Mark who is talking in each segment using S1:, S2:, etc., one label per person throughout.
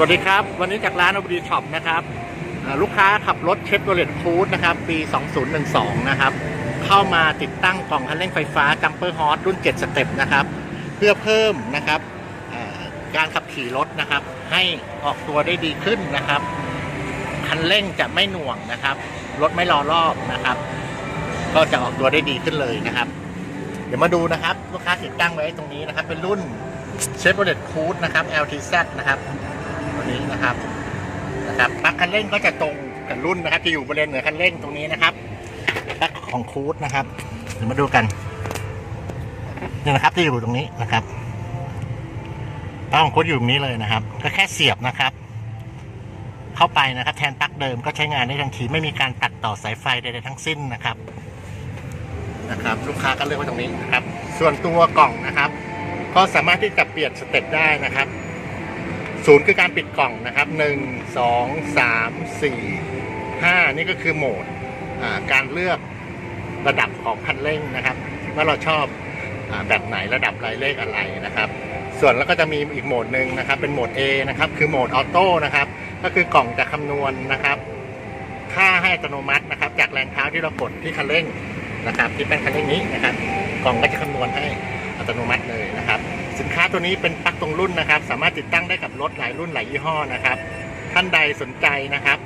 S1: สวัสดีครับ วันนี้จากร้านอบดีช็อปนะครับลูกค้าขับรถเชฟโรเลตคูดนะครับ ปี 2012 นะครับ เข้ามาติดตั้งกล่องคันเร่งไฟฟ้าจัมเปอร์ฮอสรุ่น 7 สเต็ปนะครับ เพื่อเพิ่มนะครับการขับขี่รถนะครับ ให้ออกตัวได้ดีขึ้นนะครับ คันเร่งจะไม่หน่วงนะครับ รถไม่รอรอบนะครับ ก็จะออกตัวได้ดีขึ้นเลยนะครับ เดี๋ยวมาดูนะครับ ลูกค้าติดตั้งไว้ตรงนี้นะครับ เป็นรุ่นเชฟโรเลตคูดนะครับ LTZ นะครับ นี้นะครับนะครับปลั๊กคันเร่งก็จะตรงกับรุ่นนะครับ จะอยู่บริเวณเหนือคันเร่งตรงนี้นะครับปลั๊กของคูดนะครับเดี๋ยวมาดูกันนี่นะครับที่อยู่ตรงนี้นะครับปลั๊กของคูดอยู่ตรงนี้เลยนะครับ ก็แค่เสียบนะครับ เข้าไปนะครับ แทนปลั๊กเดิมก็ใช้งานได้ทันทีไม่มีการตัดต่อสายไฟใดๆทั้งสิ้นนะครับนะครับ ลูกค้าก็เลือกไว้ตรงนี้นะครับ ส่วนตัวกล่องนะครับ ก็สามารถที่จะเปลี่ยนสเต็ปได้นะครับ ศูนย์คือการปิดกล่องนะครับหนึ่งสองสามสี่ห้านี่ก็คือโหมดการเลือกระดับของคันเร่งนะครับ ว่าเราชอบอแบบไหนระดับรายเลขอะไรนะครับ ส่วนแล้วก็จะมีอีกโหมดหนึ่งนะครับ เป็นโหมด A นะครับ คือโหมดออโต้นะครับ ก็คือกล่องจะคำนวณนะครับ ค่าให้อัตโนมัตินะครับ จากแรงเท้าที่เรากดที่คันเร่งนะครับ ที่เป็นคันเร่งนี้นะครับ กล่องก็จะคำนวณให้อัตโนมัติเลยนะครับ สินค้าตัวนี้เป็นปลั๊กตรงรุ่นนะครับ สามารถติดตั้งได้กับรถหลายรุ่นหลายยี่ห้อนะครับ ท่านใดสนใจนะครับ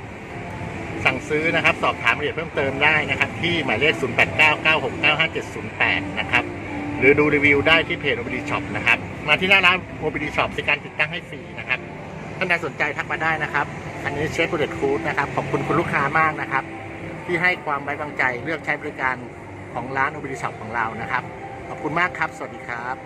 S1: สั่งซื้อนะครับ สอบถามรายละเอียดเพิ่มเติมได้นะครับ ที่หมายเลข 0899695708 นะครับ หรือดูรีวิวได้ที่เพจ OBD Shop นะครับ มาที่หน้าร้าน OBD Shop ในการติดตั้งให้ฟรีนะครับ ท่านใดสนใจทักมาได้นะครับ อันนี้เชฟบูเดตฟูดนะครับ ขอบคุณคุณลูกค้ามากนะครับ ที่ให้ความไว้วางใจเลือกใช้บริการของร้าน OBD Shop ของเรานะครับ ขอบคุณมากครับ สวัสดีครับ